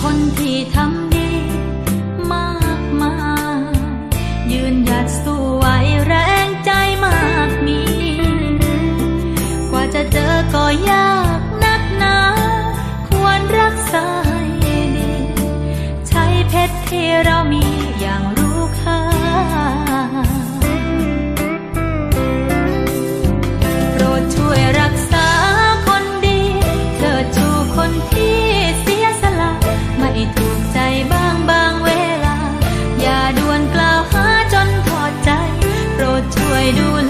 คนที่ทำดีมากมายยืนหยัดสู้ไหวแรงใจมากมี กว่าจะเจอก็ยากนักควรรักษาให้ดี ใช้เพชรที่เรามีอย่าง do